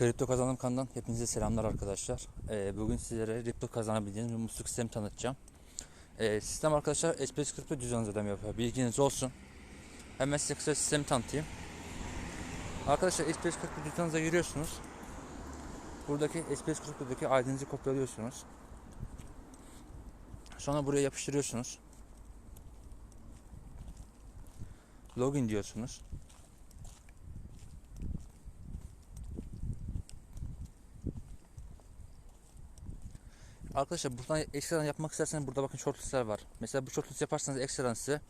Kripto Kazanım kanalından hepinize selamlar arkadaşlar. Ee, bugün sizlere Ripple kazanabildiğiniz bir musluk sistemi tanıtacağım. Ee, sistem arkadaşlar SPS Kripto cüzdan ödeme yapıyor. Bilginiz olsun. Hemen size kısa sistemi tanıtayım. Arkadaşlar SPS Kripto cüzdanınıza giriyorsunuz. Buradaki SPS Kripto'daki ID'nizi kopyalıyorsunuz. Sonra buraya yapıştırıyorsunuz. Login diyorsunuz. Arkadaşlar buradan ekstradan yapmak isterseniz burada bakın shortlistler var. Mesela bu shortlist yaparsanız ekstradan size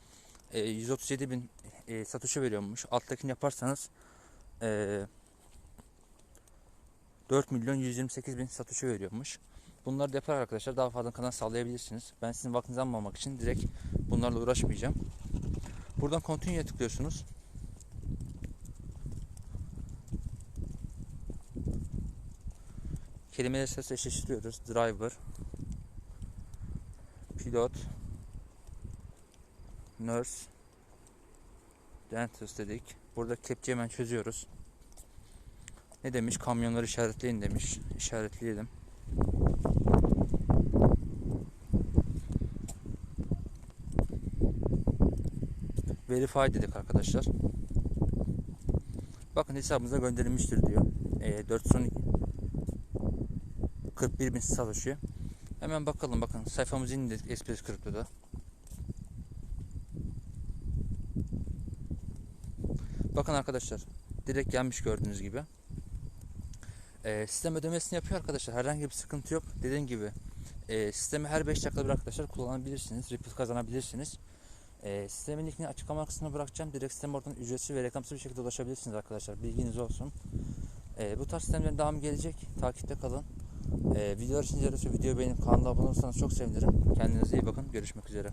e, 137 bin e, satışa veriyormuş. Alttakini yaparsanız e, 4 milyon 128 bin satışa veriyormuş. Bunları da yaparak arkadaşlar daha fazla kanal sağlayabilirsiniz. Ben sizin vaktinizi almamak için direkt bunlarla uğraşmayacağım. Buradan continue'ye tıklıyorsunuz. Kelimeleri ses eşleştiriyoruz. Driver, pilot, nurse, dentist dedik. Burada kepçeyi hemen çözüyoruz. Ne demiş? Kamyonları işaretleyin demiş. İşaretleyelim. Verify dedik arkadaşlar. Bakın hesabımıza gönderilmiştir diyor. E, 412 41 bin çalışıyor. Hemen bakalım bakın indirdik Express Crypto'da. Bakın arkadaşlar direkt gelmiş gördüğünüz gibi. Ee, sistem ödemesini yapıyor arkadaşlar. Herhangi bir sıkıntı yok. Dediğim gibi e, sistemi her 5 dakikada bir arkadaşlar kullanabilirsiniz. Ripple kazanabilirsiniz. E, sistemin linkini açıklama kısmına bırakacağım. Direkt sistem oradan ücretsiz ve reklamsız bir şekilde ulaşabilirsiniz arkadaşlar. Bilginiz olsun. E, bu tarz sistemlerin devamı gelecek. Takipte kalın. E, videolar için videoyu beğenip kanala abone olursanız çok sevinirim. Kendinize iyi bakın. Görüşmek üzere.